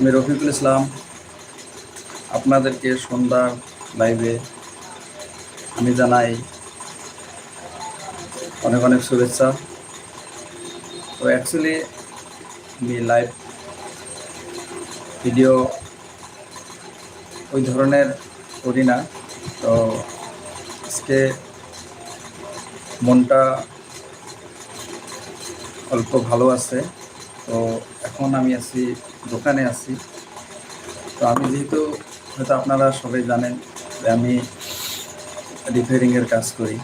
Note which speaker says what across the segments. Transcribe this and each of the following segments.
Speaker 1: আমি রফিকুল ইসলাম। আপনাদেরকে সন্ধ্যার লাইভে আমি জানাই অনেক অনেক শুভেচ্ছা। তো অ্যাকচুয়ালি আমি লাইভ ভিডিও ওই ধরনের করি না। তো আজকে মনটা অল্প ভালো আছে। তো এখন আমি আছি দোকানে আছি। তো আমি যেহেতু, হয়তো আপনারা সবাই জানেন যে আমি রিপেয়ারিংয়ের কাজ করি।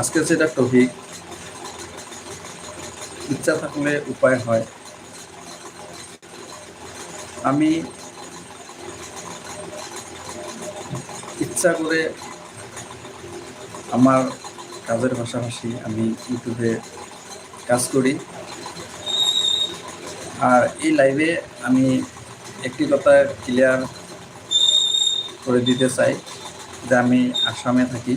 Speaker 1: আজকে যেটা টপিক ইচ্ছা থাকলে উপায় হয়। আমি ইচ্ছা করে আমার কাজের পাশাপাশি আমি ইউটিউবে কাজ করি। আর এই লাইভে আমি একটি কথা ক্লিয়ার করে দিতে চাই যে আমি আসামে থাকি।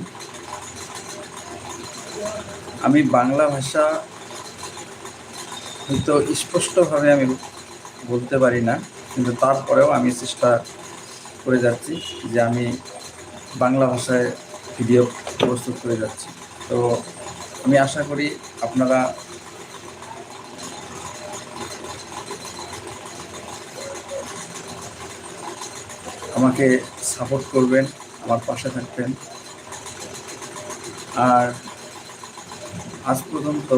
Speaker 1: আমি বাংলা ভাষা হয়তো স্পষ্টভাবে আমি বলতে পারি না, কিন্তু তারপরেও আমি চেষ্টা করে যাচ্ছি যে আমি বাংলা ভাষায় ভিডিও প্রস্তুত করে যাচ্ছি। তো আমি আশা করি আপনারা আমাকে সাপোর্ট করবেন, আমার পাশে থাকবেন। আর আজ পর্যন্ত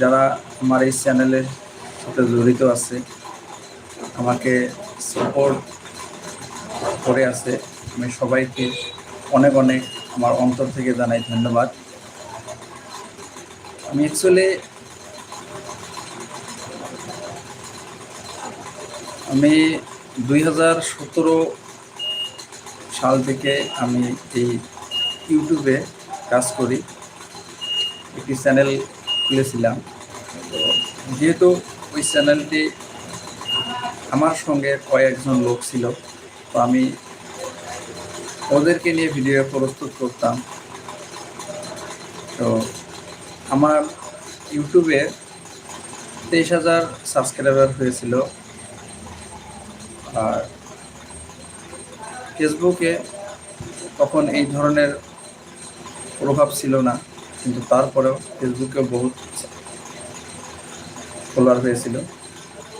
Speaker 1: যারা আমার এই চ্যানেলের সাথে জড়িত আছে, আমাকে সাপোর্ট করে আছে, আমি সবাইকে অনেক অনেক আমার অন্তর থেকে জানাই ধন্যবাদ। আমি অ্যাকচুয়ালি আমি দুই হাজার সতেরো সাল থেকে আমি এই ইউটিউবে কাজ করি, একটি চ্যানেল খুলেছিলাম। তো যেহেতু ওই চ্যানেলটি আমার সঙ্গে কয়েকজন লোক ছিল, তো আমি ওদেরকে নিয়ে ভিডিও প্রস্তুত করতাম। তো আমার ইউটিউবে তেইশ হাজার সাবস্ক্রাইবার হয়েছিল। আর ফেসবুকে তখন এই ধরনের প্রভাব ছিল না, কিন্তু তারপরেও ফেসবুকে বহুত ফলোয়ার হয়েছিল।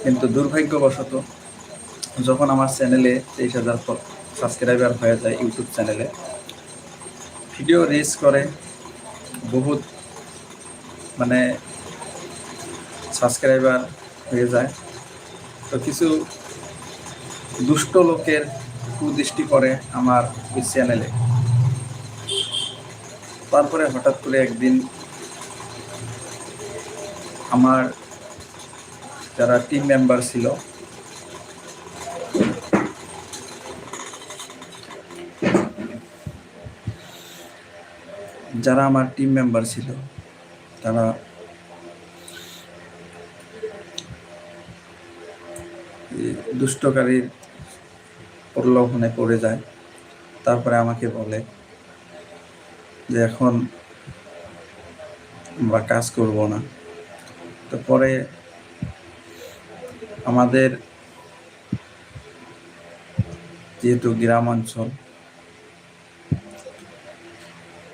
Speaker 1: কিন্তু দুর্ভাগ্যবশত যখন আমার চ্যানেলে তেইশ হাজার সাবস্ক্রাইবার হয়ে যায় ইউটিউব চ্যানেলে ভিডিও রিচ করে বহুত মানে সাবস্ক্রাইবার হয়ে যায়। তো কিছু দুষ্ট লোকের কুদৃষ্টি করে আমার ওই চ্যানেলে তারপরে হঠাৎ করে একদিন আমার যারা টিম মেম্বার ছিল, যারা আমার টিম মেম্বার ছিল, তারা দুষ্টকারীর প্রলোভনে পড়ে যায়। তারপরে আমাকে বলে যে, এখন আমরা কাজ করব না। তো পরে আমাদের যেহেতু গ্রাম অঞ্চল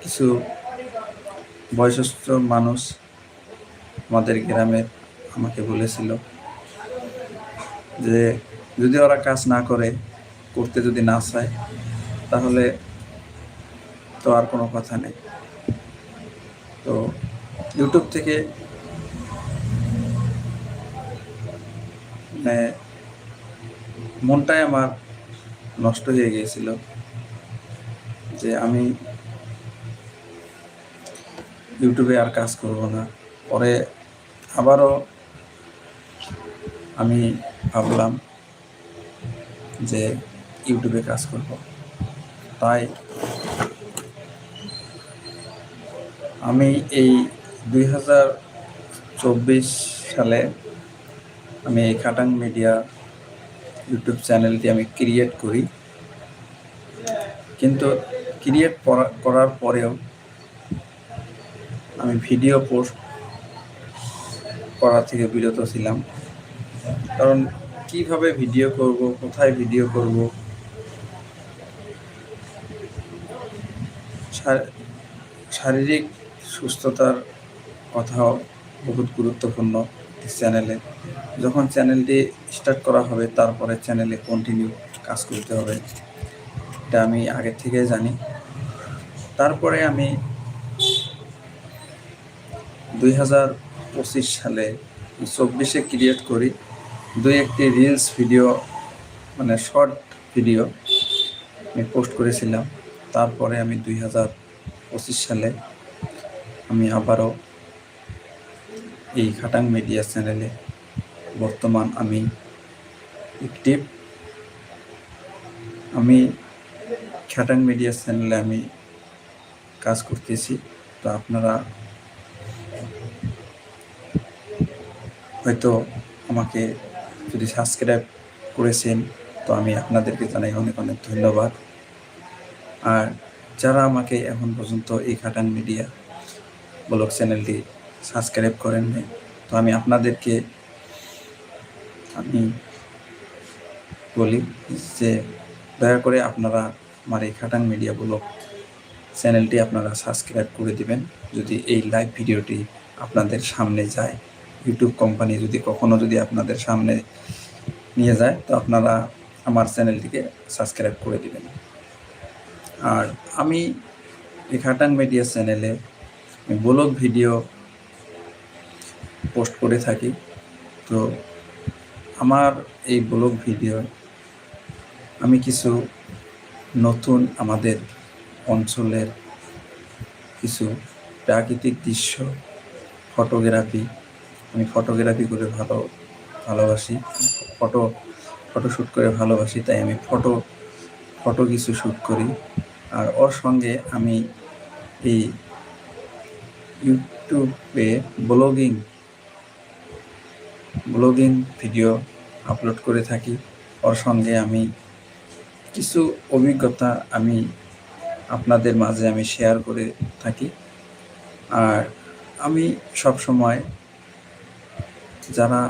Speaker 1: কিছু বয়সস্থ মানুষ আমাদের গ্রামের আমাকে বলেছিল যে, যদি ওরা কাজ না করে করতে যদি না চায়, তাহলে তো আর কোনো কথা নেই। তো ইউটিউব থেকে মানে মনটাই আমার নষ্ট হয়ে গিয়েছিল যে আমি ইউটিউবে আর কাজ করব না। পরে আবারও আমি ভাবলাম যে ইউটিউবে কাজ করব। তাই আমি এই দুই হাজার চব্বিশ সালে আমি এই খাটাং মিডিয়া ইউটিউব চ্যানেলটি আমি ক্রিয়েট করি। কিন্তু ক্রিয়েট করার পরেও আমি ভিডিও পোস্ট করা থেকে বিরত ছিলাম। কারণ কীভাবে ভিডিও করব, কোথায় ভিডিও করব শা- শারীরিক সুস্থতার কথাও বহুত গুরুত্বপূর্ণ চ্যানেলে যখন চ্যানেলটি স্টার্ট করা হবে, তারপরে চ্যানেলে কন্টিনিউ কাজ করতে হবে। এটা আমি আগে থেকে জানি। তারপরে আমি দুই হাজার পঁচিশ সালে চব্বিশে ক্রিয়েট করি। দুই একটি রিলস ভিডিও মানে শর্ট ভিডিও আমি পোস্ট করেছিলাম। তারপরে আমি দুই হাজার পঁচিশ সালে আমি আবারও এই খাটাং মিডিয়া চ্যানেলে বর্তমান আমি একটিভ আমি খাটাং মিডিয়া চ্যানেলে আমি কাজ করতেছি। তো আপনারা হয়তো আমাকে যদি সাবস্ক্রাইব করেছেন, তো আমি আপনাদেরকে জানাই অনেক অনেক ধন্যবাদ। আর যারা আমাকে এখন পর্যন্ত এই খাটাং মিডিয়া ব্লগ চ্যানেলটি সাবস্ক্রাইব করেন নাই, তো আমি আপনাদেরকে আমি বলি যে, দয়া করে আপনারা আমার এই খাটাং মিডিয়া ব্লগ চ্যানেলটি আপনারা সাবস্ক্রাইব করে দিবেন। যদি এই লাইভ ভিডিওটি আপনাদের সামনে যায় ইউটিউব কোম্পানি যদি কখনো যদি আপনাদের সামনে নিয়ে যায়, তো আপনারা আমার চ্যানেলটিকে সাবস্ক্রাইব করে দিবেন। আর আমি এই খাটাং মিডিয়া চ্যানেলে ব্লগ ভিডিও পোস্ট করে থাকি। তো আমার এই ব্লগ ভিডিও আমি কিছু নতুন আমাদের অঞ্চলের কিছু প্রাকৃতিক দৃশ্য, ফটোগ্রাফি, আমি ফটোগ্রাফি করে ভালো, ভালোবাসি, ফটো, ফটোশ্যুট করে ভালোবাসি, তাই আমি ফটো ফটো কিছু শ্যুট করি। আর ওর সঙ্গে আমি এই ইউটিউবে ব্লগিং ব্লগিং ভিডিও আপলোড করে থাকি। ওর সঙ্গে আমি কিছু অভিজ্ঞতা আমি আপনাদের মাঝে আমি শেয়ার করে থাকি। আর আমি সব সময় যারা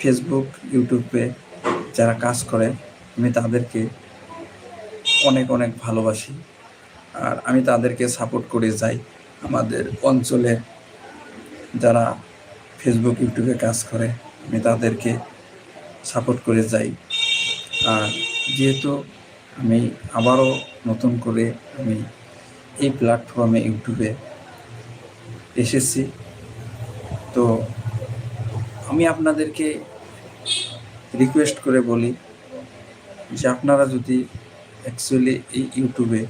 Speaker 1: ফেসবুক ইউটিউবে যারা কাজ করে আমি তাদেরকে অনেক অনেক ভালোবাসি। আর আমি তাদেরকে সাপোর্ট করে যাই আমাদের অঞ্চলে যারা ফেসবুক ইউটিউবে কাজ করে, আমি তাদেরকে সাপোর্ট করে যাই। আর যেহেতু আমি আবারও নতুন করে আমি এই প্ল্যাটফর্মে ইউটিউবে এসেছি, তো আমি আপনাদেরকে রিকোয়েস্ট করে বলি যে আপনারা যদি অ্যাকচুয়ালি এই ইউটিউবে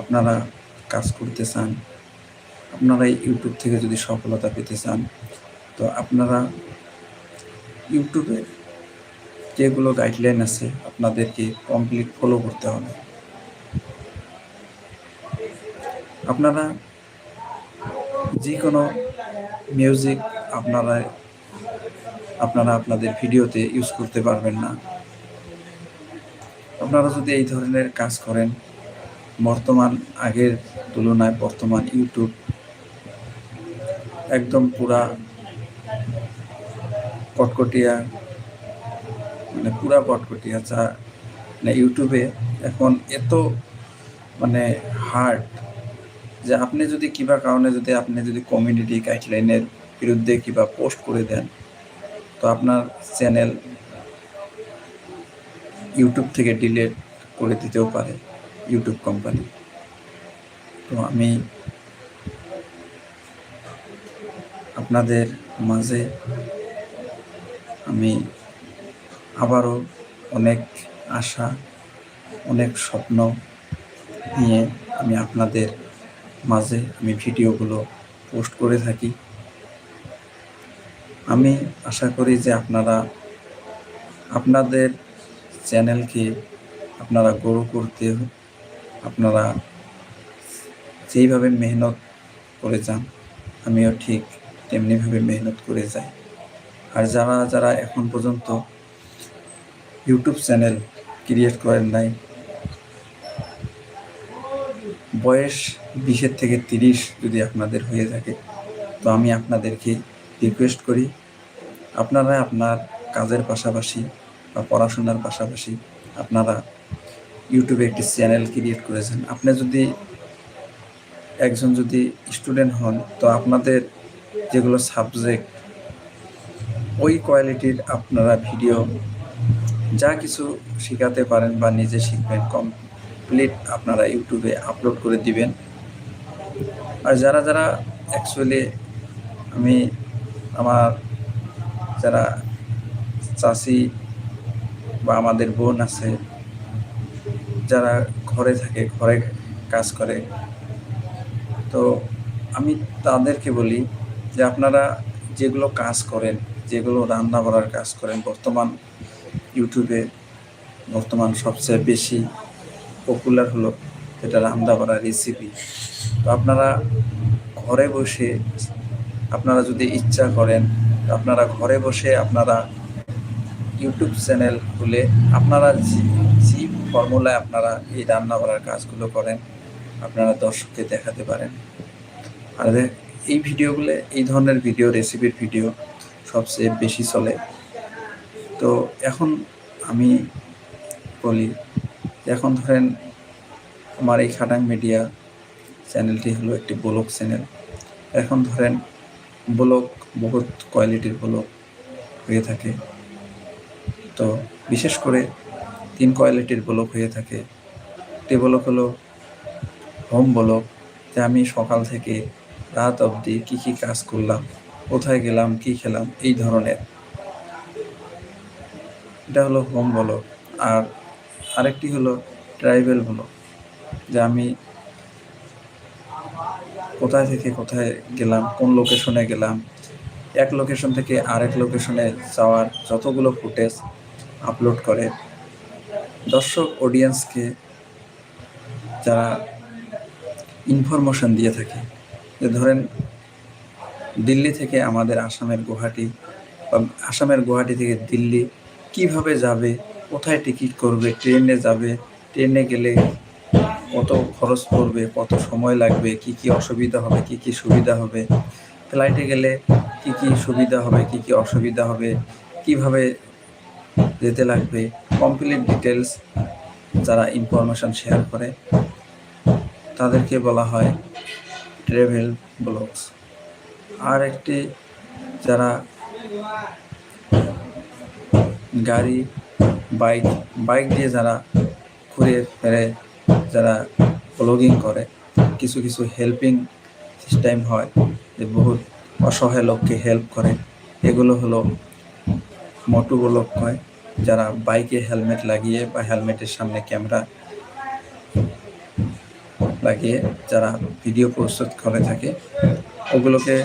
Speaker 1: আপনারা কাজ করতে চান, আপনারা এই ইউটিউব থেকে যদি সফলতা পেতে চান, তো আপনারা ইউটিউবে যেগুলো গাইডলাইন আছে আপনাদেরকে কমপ্লিট ফলো করতে হবে। আপনারা যে কোনো মিউজিক আপনারা আপনারা আপনাদের ভিডিওতে ইউজ করতে পারবেন না। আপনারা যদি এই ধরনের কাজ করেন, বর্তমান আগের তুলনায় বর্তমান ইউটিউব একদম পুরা কটকটিয়া মানে পুরা কটকটিয়া যা মানে ইউটিউবে এখন এত মানে হার্ড যে আপনি যদি কিবা কারণে যদি আপনি যদি কমিউনিটি গাইডলাইনের বিরুদ্ধে কিবা পোস্ট করে দেন, তো আপনার চ্যানেল ইউটিউব থেকে ডিলেট করে দিতেও পারে ইউটিউব কোম্পানি। তো আমি আপনাদের মাঝে আমি আবারও অনেক আশা, অনেক স্বপ্ন নিয়ে আমি আপনাদের মাঝে আমি ভিডিওগুলো পোস্ট করে থাকি। আমি আশা করি যে আপনারা আপনাদের চ্যানেলকে আপনারা গ্রো করতে আপনারা যেইভাবে মেহনত করে যান, আমিও ঠিক তেমনিভাবে মেহনত করে যাই। আর যারা যারা এখন পর্যন্ত ইউটিউব চ্যানেল ক্রিয়েট করেন নাই, বয়স বিশের থেকে তিরিশ যদি আপনাদের হয়ে থাকে, তো আমি আপনাদেরকে রিকোয়েস্ট করি, আপনারা আপনার কাজের পাশাপাশি বা পড়াশোনার পাশাপাশি আপনারা ইউটিউবে একটি চ্যানেল ক্রিয়েট করেছেন। আপনি যদি একজন যদি স্টুডেন্ট হন, তো আপনাদের যেগুলো সাবজেক্ট, ওই কোয়ালিটির আপনারা ভিডিও যা কিছু শেখাতে পারেন বা নিজে শিখবেন, কমপ্লিট আপনারা ইউটিউবে আপলোড করে দিবেন। আর যারা যারা অ্যাকচুয়ালি আমি, আমার যারা চাষি বা আমাদের বোন আছে, যারা ঘরে থাকে, ঘরে কাজ করে, তো আমি তাদেরকে বলি যে আপনারা যেগুলো কাজ করেন, যেগুলো রান্না করার কাজ করেন, বর্তমান ইউটিউবে বর্তমান সবচেয়ে বেশি পপুলার হলো যেটা রান্না করার রেসিপি তো আপনারা ঘরে বসে আপনারা যদি ইচ্ছা করেন, আপনারা ঘরে বসে আপনারা ইউটিউব চ্যানেল খুলে আপনারা যে ফর্মুলায় আপনারা এই রান্না করার কাজগুলো করেন, আপনারা দর্শককে দেখাতে পারেন। আর এই ভিডিওগুলো, এই ধরনের ভিডিও রেসিপির ভিডিও সবচেয়ে বেশি চলে। তো এখন আমি বলি, এখন ধরেন আমার এই খাটাং মিডিয়া চ্যানেলটি হলো একটি ব্লগ চ্যানেল এখন ধরেন ব্লগ বহুত কোয়ালিটির ব্লগ হয়ে থাকে। তো বিশেষ করে তিন কোয়ালিটির ব্লক হয়ে থাকে। একটি ব্লগ হলো হোম ব্লগ যে আমি সকাল থেকে রাত অবধি কী কী কাজ করলাম, কোথায় গেলাম, কী খেলাম, এই ধরনের। এটা হলো হোম ব্লগ আর আরেকটি হলো ট্রাইবেল ব্লক যে আমি কোথায় থেকে কোথায় গেলাম, কোন লোকেশনে গেলাম, এক লোকেশন থেকে আরেক লোকেশনে যাওয়ার যতগুলো ফুটেজ আপলোড করে। দর্শক অডিয়েন্সকে যারা ইনফরমেশন দিয়ে থাকে, যে ধরেন দিল্লি থেকে আমাদের আসামের গুয়াহাটি বা আসামের গুয়াহাটি থেকে দিল্লি কীভাবে যাবে, কোথায় টিকিট করবে, ট্রেনে যাবে, ট্রেনে গেলে কত খরচ পড়বে, কত সময় লাগবে, কি কি অসুবিধা হবে, কি কি সুবিধা হবে ফ্লাইটে গেলে কি কি সুবিধা হবে, কি কি অসুবিধা হবে, কীভাবে যেতে লাগবে। কমপ্লিট ডিটেলস যারা ইনফরমেশন শেয়ার করে, তাদেরকে বলা হয় ট্রেভেল ব্লগস আর একটি যারা গাড়ি বাইক বাইক দিয়ে যারা ঘুরে ফেরে যারা ব্লগিং করে, কিছু কিছু হেল্পিং সিস্টেম হয় যে বহুত অসহায় লোককে হেল্প করে। এগুলো হলো মোটু ব্লগ হয়। যারা বাইকে হেলমেট লাগিয়ে বা হেলমেটের সামনে ক্যামেরা লাগিয়ে যারা ভিডিও প্রস্তুত করে থাকে, ওগুলোকে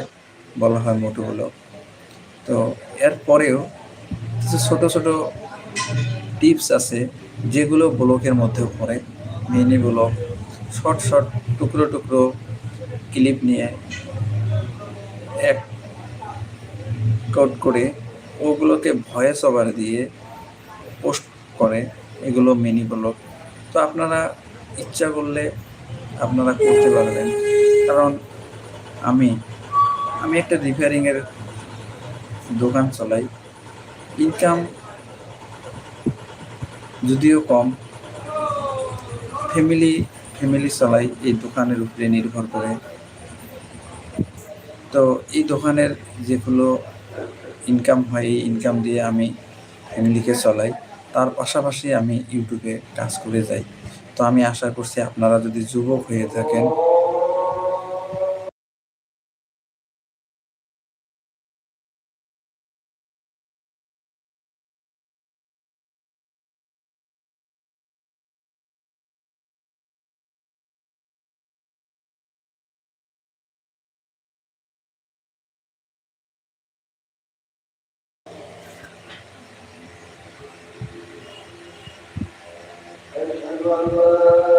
Speaker 1: বলা হয় মোটু ব্লগ তো এরপরেও কিছু ছোটো ছোটো টিপস আছে যেগুলো ব্লকের মধ্যে পড়ে। মিনি ব্লক শর্ট শর্ট, টুকরো টুকরো ক্লিপ নিয়ে এক কোড করে ওগুলোকে ভয়েস ওভার দিয়ে পোস্ট করে, এগুলো মিনি ব্লগ। তো আপনারা ইচ্ছা করলে আপনারা করতে পারবেন। কারণ আমি আমি একটা রিপেয়ারিংয়ের দোকান চালাই। ইনকাম যদিও কম ফ্যামিলি ফ্যামিলি চালাই, এই দোকানের উপরে নির্ভর করে। তো এই দোকানের যেগুলো ইনকাম হয়, এই ইনকাম দিয়ে আমি ফ্যামিলিকে চলাই। তার পাশাপাশি আমি ইউটিউবে কাজ করে যাই। তো আমি আশা করছি আপনারা যদি যুবক হয়ে থাকেন الله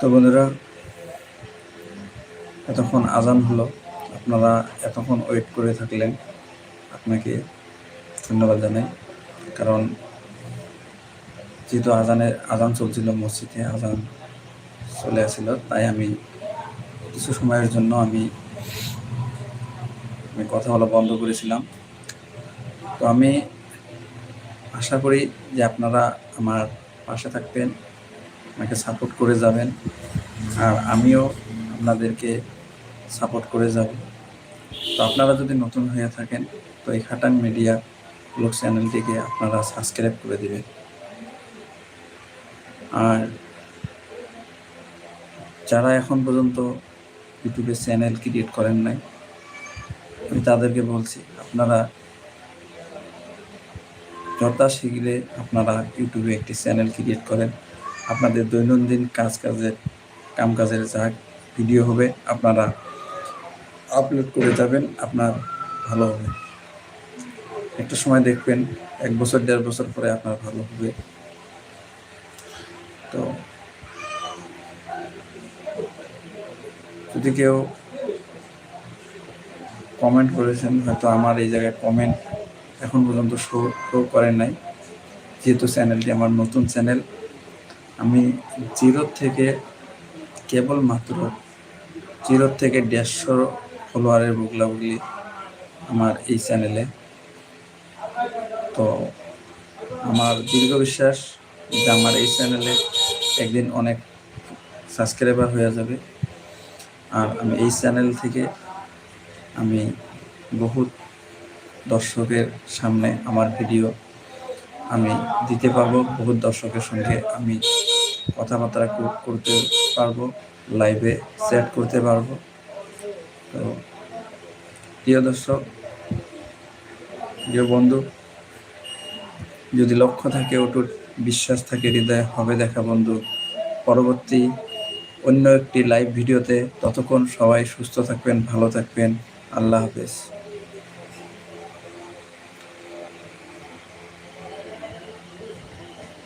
Speaker 1: তো বন্ধুরা, এতক্ষণ আজান হলো। আপনারা এতক্ষণ ওয়েট করে থাকলেন। আপনাকে ধন্যবাদ জানাই। কারণ যেহেতু আজানের, আজান চলছিল মসজিদে, আজান চলে আসছিল, তাই আমি কিছু সময়ের জন্য আমি আমি কথা বলা বন্ধ করেছিলাম। তো আমি আশা করি যে আপনারা আমার পাশে থাকবেন, আমাকে সাপোর্ট করে যাবেন আর আমিও আপনাদেরকে সাপোর্ট করে যাব। তো আপনারা যদি নতুন হয়ে থাকেন, তো এই খাটান মিডিয়া ব্লগ চ্যানেলটিকে আপনারা সাবস্ক্রাইব করে দেবেন। আর যারা এখন পর্যন্ত ইউটিউবে চ্যানেল ক্রিয়েট করেন নাই, আমি তাদেরকে বলছি, আপনারা যথা শীঘ্রে আপনারা ইউটিউবে একটি চ্যানেল ক্রিয়েট করেন। আপনাদের দৈনন্দিন কাজ কাজের কাম কাজের যা ভিডিও হবে, আপনারা আপলোড করে যাবেন, আপনার ভালো হবে। একটা সময় দেখবেন, এক বছর, দেড় বছর পরে আপনার ভালো হবে। তো যদি কেউ কমেন্ট করেছেন, হয়তো আমার এই জায়গায় কমেন্ট এখন পর্যন্ত শো শো করেন নাই। যেহেতু চ্যানেলটি আমার নতুন চ্যানেল আমি জিরো থেকে কেবলমাত্র জিরো থেকে দেড়শো ফলোয়ারের বুগলা বুগলি আমার এই চ্যানেলে তো আমার দীর্ঘ বিশ্বাস যে আমার এই চ্যানেলে একদিন অনেক সাবস্ক্রাইবার হয়ে যাবে। আর আমি এই চ্যানেল থেকে আমি বহুত দর্শকের সামনে আমার ভিডিও আমি দিতে পারব বহুত দর্শকের সঙ্গে আমি কথাবার্তা কর- করতে পারব লাইভে চ্যাট করতে পারব। তো, প্রিয় দর্শক, প্রিয় বন্ধু, যদি লক্ষ্য থাকে, অটুট বিশ্বাস থাকে, হৃদয়ে হবে দেখা বন্ধু, পরবর্তী অন্য একটি লাইভ ভিডিওতে ততক্ষণ সবাই সুস্থ থাকবেন, ভালো থাকবেন, আল্লাহ হাফেজ।